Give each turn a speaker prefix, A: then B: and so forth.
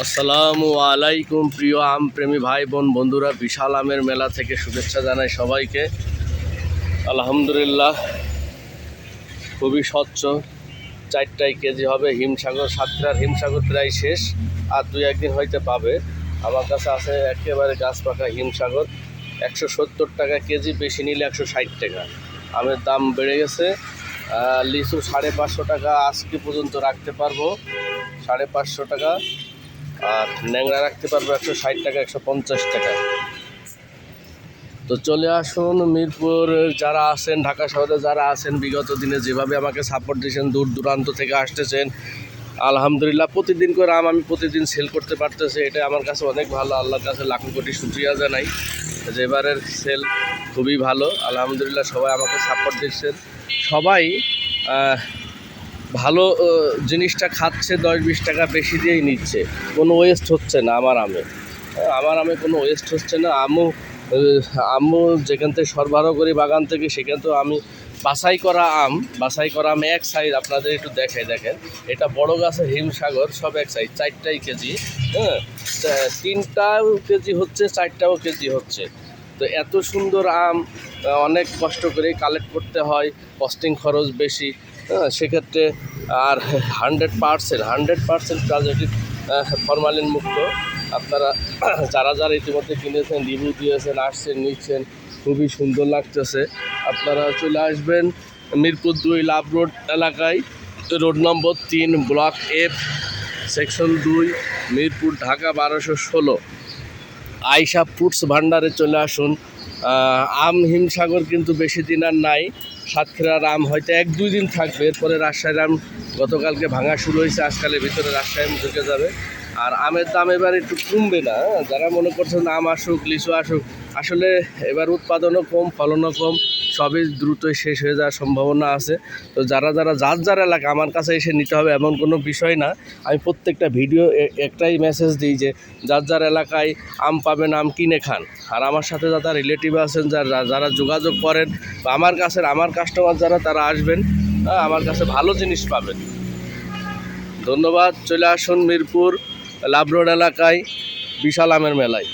A: আসসালামু আলাইকুম প্রিয় আম প্রেমী ভাই বোন বন্ধুরা, বিশাল আমের মেলা থেকে শুভেচ্ছা জানাই সবাইকে। আলহামদুলিল্লাহ, খুবই স্বচ্ছ। চারটায় কেজি হবে হিমসাগর, সাতটার হিমসাগর প্রায় শেষ, আর দুই একদিন হয়তো পাবে। আমার কাছে আছে একেবারে গাছ পাকা হিমসাগর, একশো সত্তর টাকা কেজি, বেশি নিলে একশো ষাট টাকা। আমের দাম বেড়ে গেছে লিচু সাড়ে পাঁচশো টাকা আজকে পর্যন্ত রাখতে পারব, সাড়ে পাঁচশো টাকা। আর ন্যাংরা রাখতে পারব একশো ষাট টাকা, একশো পঞ্চাশ টাকা। তো চলে আসুন মিরপুর, যারা আছেন, ঢাকা শহরে যারা আছেন, বিগত দিনে যেভাবে আমাকে সাপোর্ট দিয়েছেন, দূর দূরান্ত থেকে আসতেছেন, আলহামদুলিল্লাহ প্রতিদিন করে আম আমি প্রতিদিন সেল করতে পারতেছি। এটা আমার কাছে অনেক ভালো। আল্লাহর কাছে লাখো কোটি শুক্রিয়া জানাই। যে এবারের সেল খুবই ভালো। আলহামদুলিল্লাহ সবাই আমাকে সাপোর্ট দিচ্ছেন সবাই ভালো জিনিসটা খাচ্ছে দশ বিশ টাকা বেশি দিয়েই নিচ্ছে। কোনো ওয়েস্ট হচ্ছে না আমার আমে। হ্যাঁ, আমার আমে কোনো ওয়েস্ট হচ্ছে না। আমও আহ, আমও যেখান থেকে সরবরাহ করি বাগান থেকে সেখান তো আমি বাছাই করা আম বাছাই করা আম এক সাইজ আপনাদের একটু দেখাই দেখেন। এটা বড় গাছের হিমসাগর সব এক সাইজ চারটাই কেজি। হ্যাঁ তিনটাও কেজি হচ্ছে চারটাও কেজি হচ্ছে। তো এত সুন্দর আম অনেক কষ্ট করে কালেক্ট করতে হয় কস্টিং খরচ বেশি। সেক্ষেত্রে আর হান্ড্রেড পার্সেন্ট হান্ড্রেড পার্সেন্ট প্রাজেক্টিভ ফরমালিন মুক্ত। আপনারা যারা যারা ইতিমধ্যে কিনেছেন রিভিউ দিয়েছেন, আসছেন, নিচ্ছেন, খুবই সুন্দর লাগতেছে। আপনারা চলে আসবেন মিরপুর দুই লাভ রোড এলাকায়, রোড নম্বর তিন ব্লক এফ সেকশন দুই, মিরপুর, ঢাকা বারোশো ষোলো। আইসা ফুডস ভান্ডারে চলে আসুন। আম, হিমসাগর কিন্তু বেশি দিন আর নাই। সাতক্ষীরার আম হয়তো এক, দুই দিন থাকবে। এরপরে রাজশাহীর আম গতকালকে ভাঙা শুরু হয়েছে। আজকালের ভিতরে রাজশাহী ঢুকে যাবে। আর আমের দাম এবার একটু কমবে না? যারা মনে করছেন আম আসুক, লিচু আসুক, আসলে এবার উৎপাদনও কম, ফলনও কম। সবই দ্রুতই শেষ হয়ে যাওয়ার সম্ভাবনা আছে। তো যারা যারা যার যার এলাকা আমার কাছে এসে নিতে হবে এমন কোনো বিষয় না। আমি প্রত্যেকটা ভিডিও একটাই মেসেজ দিই যে যার যার এলাকায় আম পাবেন আম কিনে খান। আর আমার সাথে যারা রিলেটিভ আছেন যারা যারা যোগাযোগ করেন বা আমার কাছে আমার কাস্টমার যারা তারা আসবেন হ্যাঁ, আমার কাছে ভালো জিনিস পাবেন। ধন্যবাদ। চলে আসুন মিরপুর লাভ রোড এলাকায় বিশাল আমের মেলায়।